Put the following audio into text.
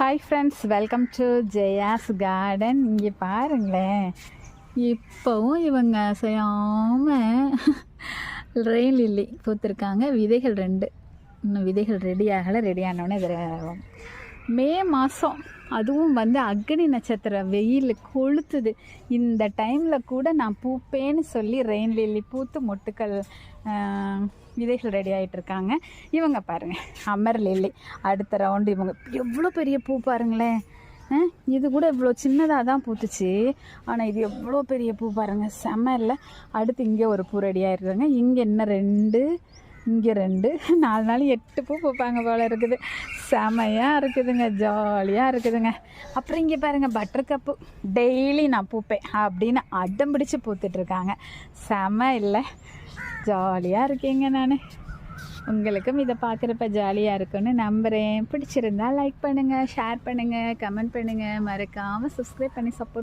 Hi friends welcome to Jaya's garden இங்கே பாருங்களேன். இப்போவும் இவங்க அசையாமல் ரெயின் லில்லி பூத்துருக்காங்க. விதைகள் ரெண்டு. இன்னும் விதைகள் ரெடி ஆகலை. ரெடி ஆனோடனே இது மே மாதம் அதுவும் வந்து அக்னி நட்சத்திரம் வெயில் கொளுத்துது. இந்த டைமில் கூட நான் பூப்பேன்னு சொல்லி ரெயின் லில்லி பூத்து மொட்டுக்கள் விதைகள் ரெடி ஆகிட்டு இருக்காங்க. இவங்க பாருங்கள் அமர் லில்லி அடுத்த ரவுண்டு இவங்க. எவ்வளோ பெரிய பூ பாருங்களேன். இது கூட இவ்வளோ சின்னதாக தான் பூத்துச்சு. ஆனால் இது எவ்வளோ பெரிய பூ பாருங்கள் செம இல்லை. அடுத்து இங்கே ஒரு பூ ரெடி ஆகிருக்காங்க இங்கே என்ன ரெண்டு இங்கே ரெண்டு. நாலு நாள் எட்டு பூ பூப்பாங்க போல் இருக்குது. செமையாக இருக்குதுங்க ஜாலியாக இருக்குதுங்க. அப்புறம் இங்கே பாருங்கள் பட்டர் கப்பு டெய்லி நான் பூப்பேன் அப்படின்னு அடம் பிடிச்சி பூத்துட்ருக்காங்க செம இல்லை. ஜாலியாக இருக்கீங்க நான். உங்களுக்கும் இதை பார்க்குறப்ப ஜாலியாக இருக்குன்னு நம்புகிறேன் பிடிச்சிருந்தா லைக் பண்ணுங்கள் ஷேர் பண்ணுங்கள் கமெண்ட் பண்ணுங்கள் மறக்காமல் சப்ஸ்கிரைப் பண்ணி சப்போர்ட்